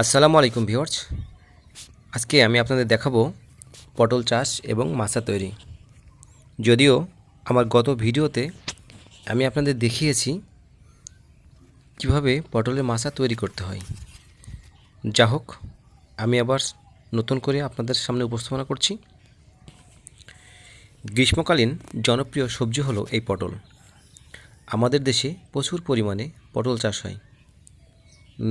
আসসালামু আলাইকুম ভিউয়ার্স। আজকে আমি আপনাদের দেখাবো পটল চাষ এবং মাছা তৈরি। যদিও আমার গত ভিডিওতে আমি আপনাদের দেখিয়েছি কীভাবে পটলের মাছা তৈরি করতে হয়। যা হোক, আমি আবার নতুন করে আপনাদের সামনে উপস্থাপনা করছি। গ্রীষ্মকালীন জনপ্রিয় সবজি হলো এই পটল। আমাদের দেশে প্রচুর পরিমাণে পটল চাষ হয়।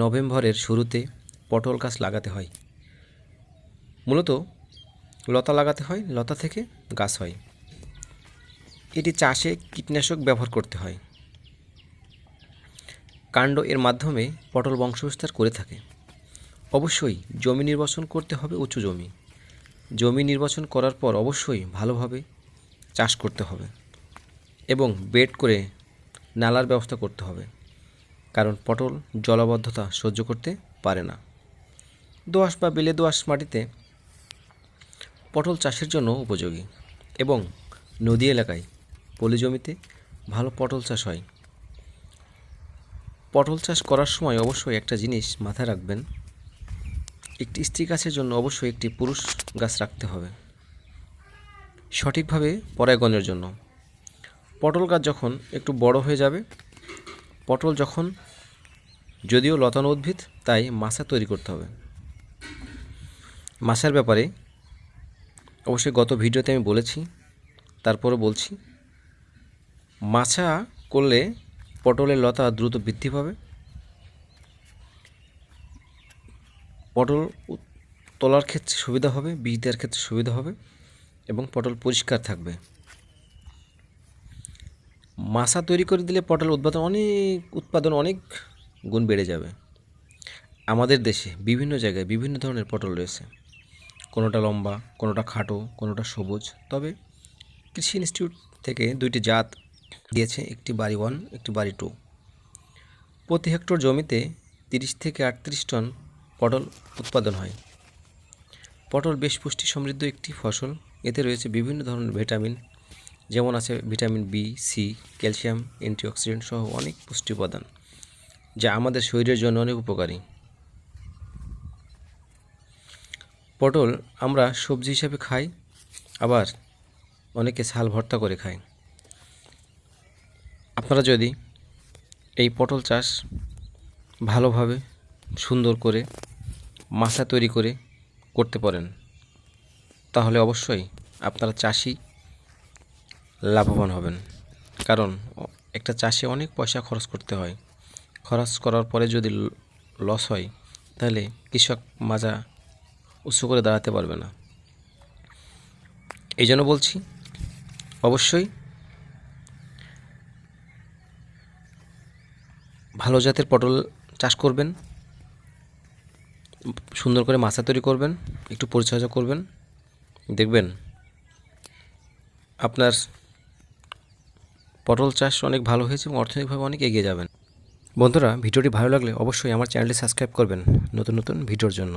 নভেম্বরের শুরুতে পটল গাছ লাগাতে হয়। মূলত লতা লাগাতে হয়, লতা থেকে গাছ হয়। এটি চাষে কীটনাশক ব্যবহার করতে হয়। কাণ্ড এর মাধ্যমে পটল বংশবিস্তার করে থাকে। অবশ্যই জমি নির্বাচন করতে হবে উঁচু জমি। জমি নির্বাচন করার পর অবশ্যই ভালোভাবে চাষ করতে হবে এবং বেড করে নালার ব্যবস্থা করতে হবে। কারণ পটল জলাবদ্ধতা সহ্য করতে পারে না। দোআঁশ বা বেলে দোআঁশ মাটিতে পটল চাষের জন্য উপযোগী এবং নদী এলাকায় পলি জমিতে ভালো পটল চাষ হয়। পটল চাষ করার সময় অবশ্যই একটা জিনিস মাথায় রাখবেন, একটি স্ত্রী গাছের জন্য অবশ্যই একটি পুরুষ গাছ রাখতে হবে। সঠিকভাবে পরাগণের জন্য। পটল গাছ যখন একটু বড় হয়ে যাবে, পটল যখন যদিও লতানো উদ্ভিদ, তাই মাছা তৈরি করতে হবে। মাছার ব্যাপারে অবশ্যই গত ভিডিওতে আমি বলেছি তারপরে বলছি, মাছা করলে পটলের লতা দ্রুত বৃদ্ধি পাবে। পটল তোলার ক্ষেত্রে সুবিধা হবে, বীজ দেওয়ার ক্ষেত্রে সুবিধা হবে এবং পটল পরিষ্কার থাকবে। মাছা তৈরি করে দিলে পটল উৎপাদন অনেক উৎপাদন অনেক গুণ বেড়ে যাবে। আমাদের দেশে বিভিন্ন জায়গায় বিভিন্ন ধরনের পটল রয়েছে। কোনোটা লম্বা, কোনোটা খাটো, কোনোটা সবুজ। তবে কৃষি ইনস্টিটিউট থেকে দুইটি জাত দিয়েছে, একটি বাড়ি ওয়ান, একটি বাড়ি টু। প্রতি হেক্টর জমিতে তিরিশ থেকে আটত্রিশ টন পটল উৎপাদন হয়। পটল বেশ পুষ্টি সমৃদ্ধ একটি ফসল। এতে রয়েছে বিভিন্ন ধরনের ভিটামিন, যেমন আছে vitamin B, C, calcium antioxidant সহ অনেক পুষ্টি উপাদান, যা আমাদের শরীরের জন্য অনেক উপকারী। পটল আমরা সবজি হিসাবে খাই, আবার অনেকে ছাল ভর্তা করে খায়। আপনারা যদি এই পটল চাষ ভালোভাবে সুন্দর করে মাছা তৈরি করে করতে পারেন, তাহলে অবশ্যই আপনারা চাষি লাভবান হবেন। কারণ একটা চাষে অনেক পয়সা খরচ করতে হয়। খরচ করার পরে যদি লস হয়, তাহলে কৃষক মাজা উঁচু করে দাঁড়াতে পারবে না। এই জন্য বলছি, অবশ্যই ভালো জাতের পটল চাষ করবেন, সুন্দর করে মাছা তৈরি করবেন, একটু পরিচর্যা করবেন। দেখবেন আপনার পটল চাষ অনেক ভালো হয়েছে এবং অর্থনৈতিকভাবে অনেক এগিয়ে যাবেন। বন্ধুরা, ভিডিওটি ভালো লাগলে অবশ্যই আমার চ্যানেলটি সাবস্ক্রাইব করবেন নতুন নতুন ভিডিওর জন্য।